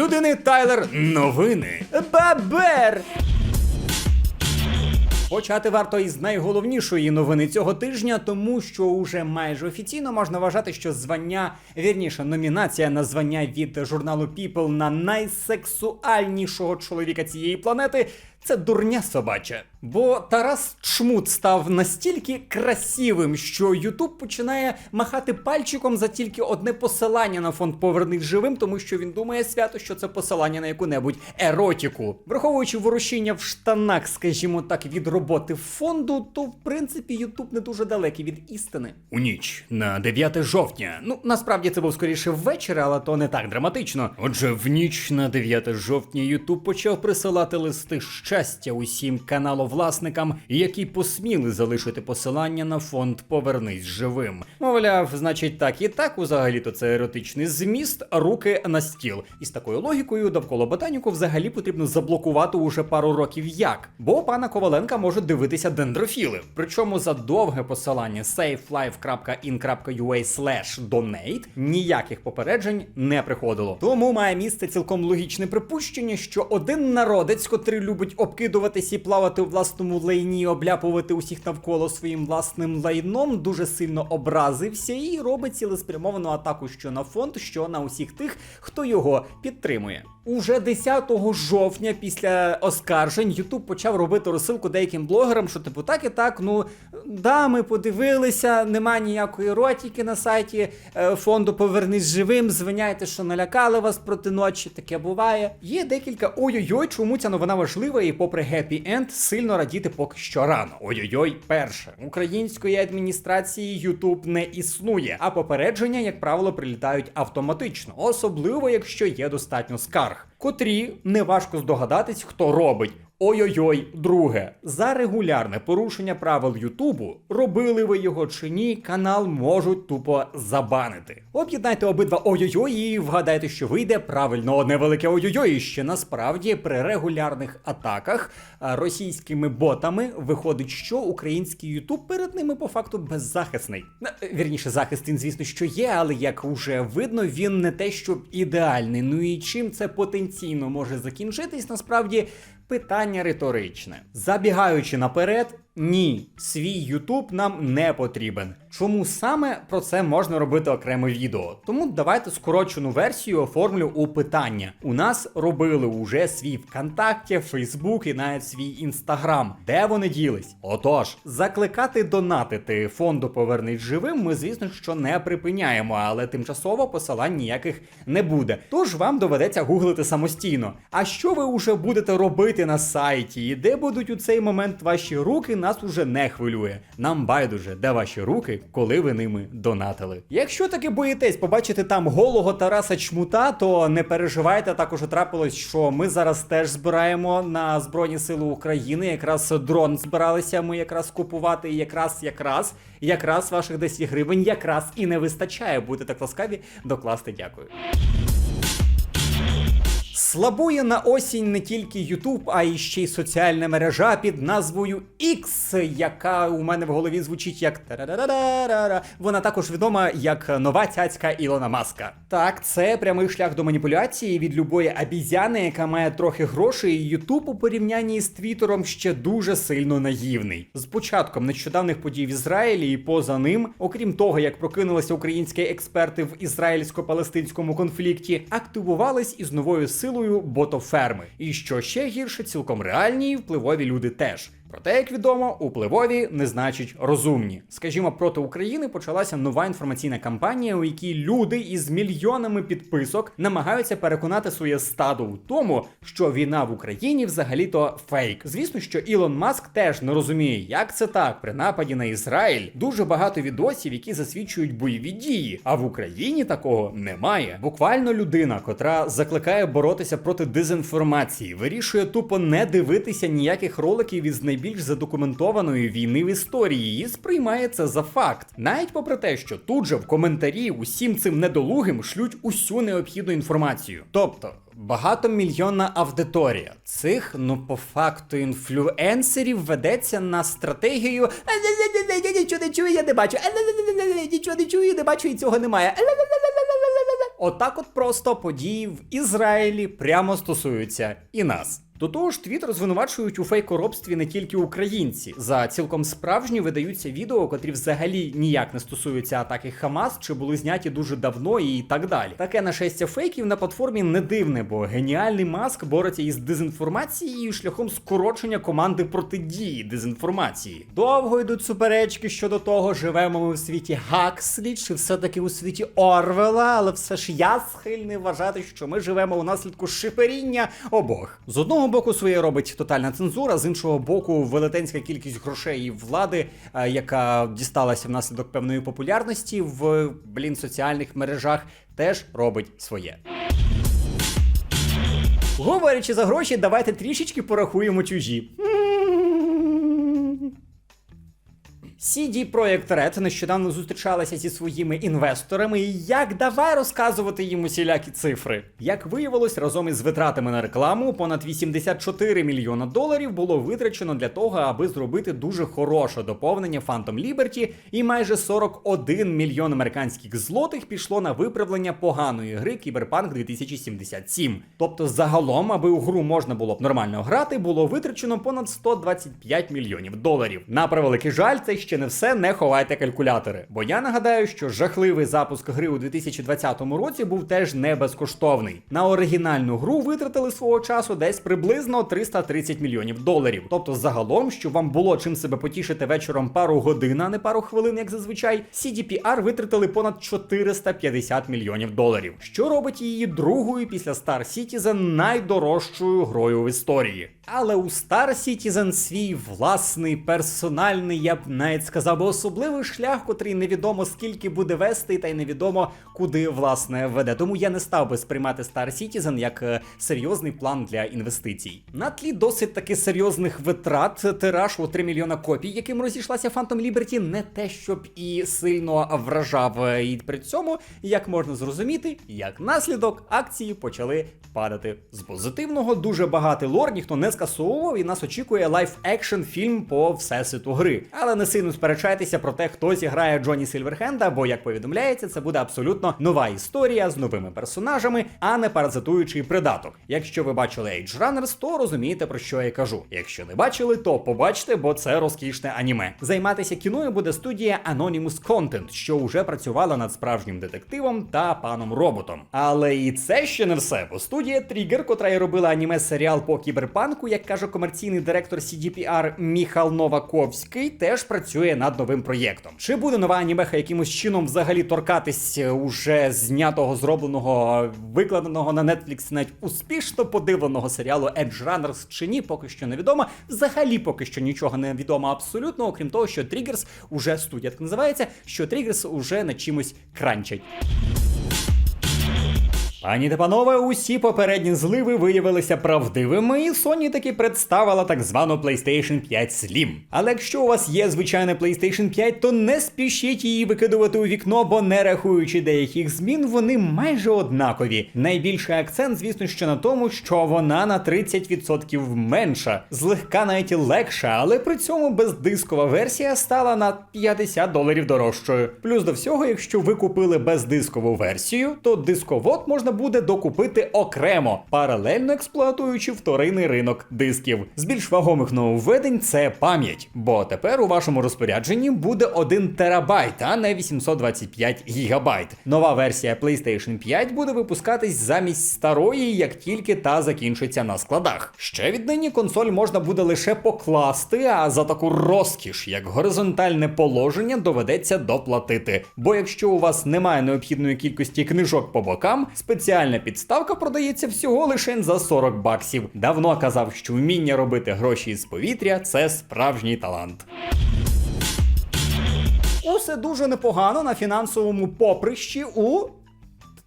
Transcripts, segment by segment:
Людини Тайлер новини. Бабер! Почати варто із найголовнішої новини цього тижня, тому що уже майже офіційно можна вважати, що звання, вірніше, номінація на звання від журналу People на найсексуальнішого чоловіка цієї планети. Це дурня собача. Бо Тарас Чмут став настільки красивим, що Ютуб починає махати пальчиком за тільки одне посилання на фонд Повернись живим, тому що він думає свято, що це посилання на яку-небудь еротіку. Враховуючи ворушіння в штанах, скажімо так, від роботи фонду, то в принципі Ютуб не дуже далекий від істини. У ніч на 9 жовтня. Ну насправді це був скоріше ввечері, але то не так драматично. Отже, в ніч на 9 жовтня Ютуб почав присилати листи щастя усім каналовласникам, які посміли залишити посилання на фонд Повернись живим. Мовляв, значить, так і так, взагалі-то це еротичний зміст, руки на стіл. І з такою логікою довкола ботаніку взагалі потрібно заблокувати уже пару років як. Бо пана Коваленка можуть дивитися дендрофіли. Причому за довге посилання safelife.in.ua donate ніяких попереджень не приходило. Тому має місце цілком логічне припущення, що один народець, котрий любить обкидуватись і плавати у власному лайні, обляпувати усіх навколо своїм власним лайном, дуже сильно образився і робить цілеспрямовану атаку що на фонд, що на усіх тих, хто його підтримує. Уже 10 жовтня після оскаржень Ютуб почав робити розсилку деяким блогерам, що типу так і так, ну да, ми подивилися, нема ніякої еротики на сайті е, фонду Повернись живим. Звиняйте, що налякали вас проти ночі, таке буває. Є декілька ой-ой-ой, чому ця новина важлива, і попри гепі енд сильно радіти поки що рано. Ой-ой-ой, перше, української адміністрації Ютуб не існує, а попередження, як правило, прилітають автоматично, особливо якщо є достатньо скарг, котрі неважко здогадатись, хто робить. Ой-ой-ой, друге, за регулярне порушення правил Ютубу, робили ви його чи ні, канал можуть тупо забанити. Об'єднайте обидва ой-ой-ой і вгадайте, що вийде правильно одне велике ой-ой-ой. Ще насправді при регулярних атаках російськими ботами виходить, що український Ютуб перед ними по факту беззахисний. Е, Вірніше, захист він, звісно, що є, але як уже видно, він не те, що ідеальний. Ну і чим це потенційно може закінчитись, насправді. Питання риторичне. Забігаючи наперед, ні, свій Ютуб нам не потрібен. Чому саме про це можна робити окреме відео? Тому давайте скорочену версію оформлю у питання. У нас робили уже свій ВКонтакті, Фейсбук і навіть свій Інстаграм. Де вони ділись? Отож, закликати донатити фонду Повернись живим ми, звісно, що не припиняємо, але тимчасово посилань ніяких не буде. Тож вам доведеться гуглити самостійно. А що ви вже будете робити на сайті? І де будуть у цей момент ваші руки? Нас уже не хвилює. Нам байдуже, де ваші руки, коли ви ними донатили. Якщо таки боїтесь побачити там голого Тараса Чмута, то не переживайте. Також трапилось, що ми зараз теж збираємо на Збройні Сили України. Якраз дрон збиралися ми якраз купувати. І якраз, якраз, якраз ваших 10 гривень якраз і не вистачає. Будете так ласкаві докласти. Дякую. Слабує на осінь не тільки YouTube, а й ще й соціальна мережа під назвою X, яка у мене в голові звучить як та-да-да-да-да-да. Вона також відома як нова цяцька Ілона Маска. Так, це прямий шлях до маніпуляції від любої абізяни, яка має трохи грошей. і YouTube у порівнянні з Твіттером ще дуже сильно наївний. З початком нещодавних подій в Ізраїлі і поза ним, окрім того, як прокинулися українські експерти в ізраїльсько-палестинському конфлікті, активувались із новою силою ботоферми. І що ще гірше, цілком реальні і впливові люди теж. Проте, як відомо, впливові не значить розумні. Скажімо, проти України почалася нова інформаційна кампанія, у якій люди із мільйонами підписок намагаються переконати своє стадо у тому, що війна в Україні взагалі-то фейк. Звісно, що Ілон Маск теж не розуміє, як це так. При нападі на Ізраїль дуже багато відосів, які засвідчують бойові дії. А в Україні такого немає. Буквально людина, котра закликає боротися проти дезінформації, вирішує тупо не дивитися ніяких роликів із найбільш задокументованої війни в історії і це за факт. Навіть попри те, що тут же в коментарі усім цим недолугим шлють усю необхідну інформацію. Тобто. Багатомільйонна аудиторія цих, ну по факту, інфлюенсерів ведеться на стратегію «Е-е-е-е, нічого не чую, я не бачу. Нічого не чую, не бачу і цього немає. Отак, от просто події в Ізраїлі прямо стосуються і нас. До того ж, Твіттер звинувачують у фейкоробстві не тільки українці. За цілком справжні видаються відео, котрі взагалі ніяк не стосуються атаки Хамас, чи були зняті дуже давно і так далі. Таке нашестя фейків на платформі не дивне, бо геніальний маск бореться із дезінформацією шляхом скорочення команди протидії дезінформації. Довго йдуть суперечки щодо того, живемо ми в світі Гакслі, чи все-таки у світі Орвела, але все ж я схильний вважати, що ми живемо у наслідку шиперіння обох. З одного боку, своє робить тотальна цензура, з іншого боку, велетенська кількість грошей і влади, е, яка дісталася внаслідок певної популярності в блін соціальних мережах, теж робить своє. Говорячи за гроші, давайте трішечки порахуємо чужі. CD Projekt Red нещодавно зустрічалася зі своїми інвесторами, і як давай розказувати їм усілякі цифри. Як виявилось, разом із витратами на рекламу понад 84 мільйона доларів було витрачено для того, аби зробити дуже хороше доповнення Phantom Liberty, і майже 41 мільйон американських злотих пішло на виправлення поганої гри Cyberpunk 2077. Тобто, загалом, аби у гру можна було б нормально грати, було витрачено понад 125 мільйонів доларів. На превеликий жаль, це ще не все, не ховайте калькулятори. Бо я нагадаю, що жахливий запуск гри у 2020 році був теж не безкоштовний. На оригінальну гру витратили свого часу десь приблизно 330 мільйонів доларів. Тобто, загалом, щоб вам було чим себе потішити вечором пару годин, а не пару хвилин, як зазвичай, CDPR витратили понад 450 мільйонів доларів, що робить її другою після Star Citizen найдорожчою грою в історії. Але у Star Citizen свій власний персональний, я б навіть сказав би особливий шлях, котрий невідомо скільки буде вести, та й невідомо куди власне веде. Тому я не став би сприймати Star Citizen як е, серйозний план для інвестицій. На тлі досить таки серйозних витрат тираж у 3 мільйона копій, яким розійшлася Phantom Liberty, не те, щоб і сильно вражав. І при цьому, як можна зрозуміти, як наслідок акції почали падати. З позитивного дуже багатий лор ніхто не скасовував, і нас очікує лайф екшн фільм по всесвіту гри. Але не сильно сперечайтеся про те, хто зіграє Джоні Сильверхенда, бо, як повідомляється, це буде абсолютно нова історія з новими персонажами, а не паразитуючий придаток. Якщо ви бачили Age Runners, то розумієте про що я кажу. Якщо не бачили, то побачте, бо це розкішне аніме. Займатися кіною буде студія Anonymous Content, що вже працювала над справжнім детективом та паном роботом. Але і це ще не все, бо студія Trigger, котра й робила аніме серіал по кіберпанку, як каже комерційний директор CDPR Міхал Новаковський, теж працює над новим проєктом. Чи буде нова анімеха якимось чином взагалі торкатись е, уже знятого, зробленого, викладеного на Netflix навіть успішно подивленого серіалу Edge Runners чи ні, поки що невідомо. Взагалі поки що нічого не відомо абсолютно, окрім того, що Triggers уже студія так називається, що Triggers уже над чимось кранчать. Пані та панове, усі попередні зливи виявилися правдивими, і Sony таки представила так звану PlayStation 5 Slim. Але якщо у вас є звичайна PlayStation 5, то не спішіть її викидувати у вікно, бо не рахуючи деяких змін, вони майже однакові. Найбільший акцент, звісно, що на тому, що вона на 30% менша, злегка навіть легша, але при цьому бездискова версія стала на 50 доларів дорожчою. Плюс до всього, якщо ви купили бездискову версію, то дисковод можна буде докупити окремо, паралельно експлуатуючи вторинний ринок дисків. З більш вагомих нововведень це пам'ять, бо тепер у вашому розпорядженні буде 1 терабайт, а не 825 гігабайт. Нова версія PlayStation 5 буде випускатись замість старої, як тільки та закінчиться на складах. Ще віднині консоль можна буде лише покласти, а за таку розкіш, як горизонтальне положення, доведеться доплатити. Бо якщо у вас немає необхідної кількості книжок по бокам, спеціальна підставка продається всього лише за 40 баксів. Давно казав, що вміння робити гроші з повітря це справжній талант. Усе дуже непогано на фінансовому поприщі у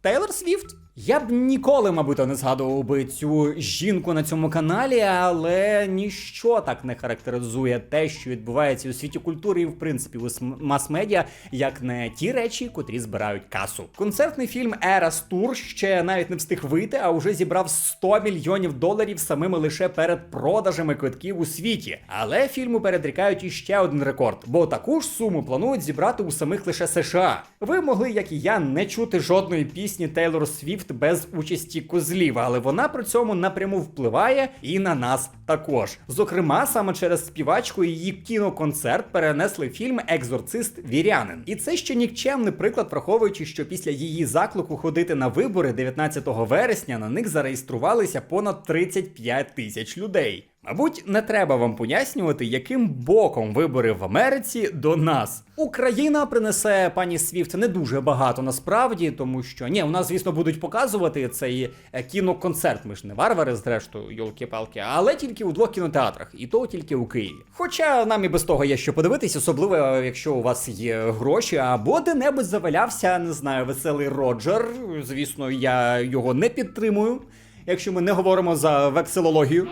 Тейлор Свіфт. Я б ніколи, мабуть, не згадував би цю жінку на цьому каналі, але ніщо так не характеризує те, що відбувається у світі культури і в принципі у см- мас-медіа, як не ті речі, котрі збирають касу. Концертний фільм Eras Tour ще навіть не встиг вийти, а вже зібрав 100 мільйонів доларів самими лише перед продажами квитків у світі. Але фільму передрікають іще один рекорд, бо таку ж суму планують зібрати у самих лише США. Ви могли, як і я, не чути жодної пісні Тейлор Свіфт без участі козлів, але вона при цьому напряму впливає і на нас також. Зокрема, саме через співачку її кіноконцерт перенесли фільм Екзорцист Вірянин. І це ще нікчемний приклад, враховуючи, що після її заклику ходити на вибори 19 вересня на них зареєструвалися понад 35 тисяч людей. Мабуть, не треба вам пояснювати, яким боком вибори в Америці до нас. Україна принесе пані Свіфт не дуже багато насправді, тому що ні, у нас, звісно, будуть показувати цей е, кіноконцерт. Ми ж не варвари, зрештою, йолки-палки, але тільки у двох кінотеатрах, і то тільки у Києві. Хоча нам і без того є що подивитись, особливо якщо у вас є гроші, або де-небудь завалявся, не знаю, веселий Роджер. Звісно, я його не підтримую, якщо ми не говоримо за векселологію.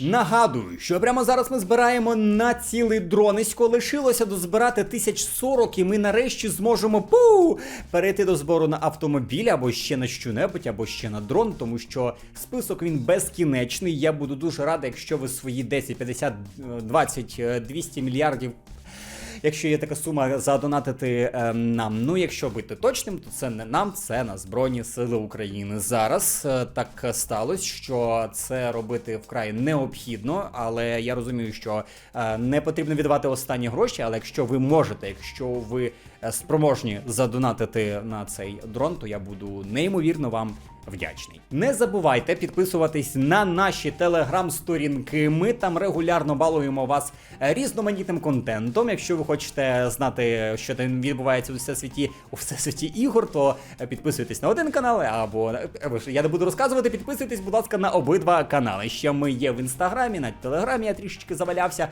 Нагадую, що прямо зараз ми збираємо на цілий дронисько. Лишилося дозбирати тисяч сорок, і ми нарешті зможемо пу перейти до збору на автомобіль або ще на що-небудь, або ще на дрон, тому що список він безкінечний. Я буду дуже радий, якщо ви свої 10, 50, е, 20, е, 200 мільярдів якщо є така сума задонатити ем, нам. Ну, якщо бути точним, то це не нам, це на Збройні Сили України. Зараз е, так сталося, що це робити вкрай необхідно, але я розумію, що е, не потрібно віддавати останні гроші. Але якщо ви можете, якщо ви е, спроможні задонатити на цей дрон, то я буду неймовірно вам вдячний. Не забувайте підписуватись на наші телеграм-сторінки. Ми там регулярно балуємо вас різноманітним контентом. Якщо ви хочете знати, що там відбувається у всесвіті у всесвіті ігор, то підписуйтесь на один канал, або е, я не буду розказувати. Підписуйтесь, будь ласка, на обидва канали. Ще ми є в інстаграмі, на телеграмі я трішечки завалявся.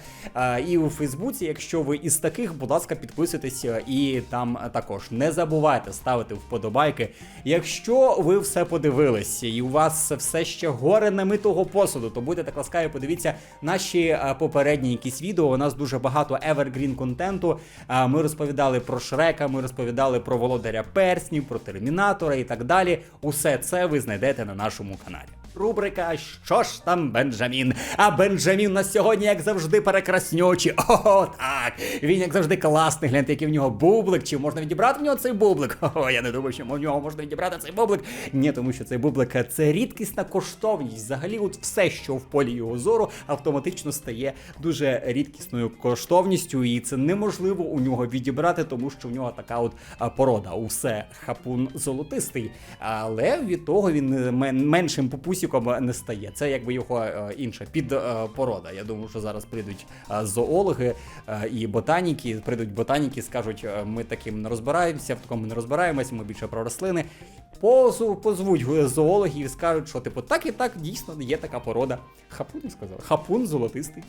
І у Фейсбуці. Якщо ви із таких, будь ласка, підписуйтесь е, і там також. Не забувайте ставити вподобайки. Якщо ви все подивились і у вас все ще горе немитого посуду, то будьте так ласкаві, подивіться наші е, попередні якісь відео. У нас дуже багато evergreen контенту. Е, Ми розповідали про Шрека, ми розповідали про володаря перснів, про термінатора і так далі. Усе це ви знайдете на нашому каналі. Рубрика Що ж там Бенджамін? А Бенджамін на сьогодні, як завжди, перекраснючий. О, так. Він як завжди класний. Гляньте, який в нього бублик. Чи можна відібрати в нього цей бублик? О, я не думаю, що в нього можна відібрати цей бублик. Ні, тому що цей бублик це рідкісна коштовність. Взагалі, от все, що в полі його зору, автоматично стає дуже рідкісною коштовністю, і це неможливо у нього відібрати, тому що в нього така от порода. Усе хапун золотистий. Але від того він е, меншим пупусіком не стає. Це якби його е, інша підпорода. Я думаю, що зараз прийдуть е, зоологи е, і ботаніки. Прийдуть ботаніки, скажуть, е, ми таким не розбираємося, в такому не розбираємося, ми більше про рослини. Позу, позвуть зоологів і скажуть, що типу так і так дійсно є така порода. Хапун сказав. Хапун золотистий.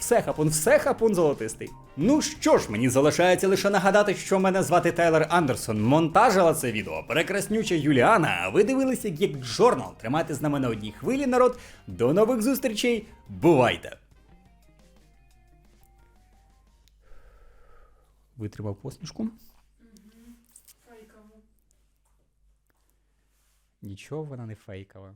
Все хапун, все хапун золотистий. Ну що ж, мені залишається лише нагадати, що мене звати Тайлер Андерсон. Монтажила це відео прекраснюча Юліана. А ви дивилися як Джорнал. Тримайте з нами на одній хвилі, народ. До нових зустрічей. Бувайте! Витримав посмішку. Фейково. Нічого вона не фейкова.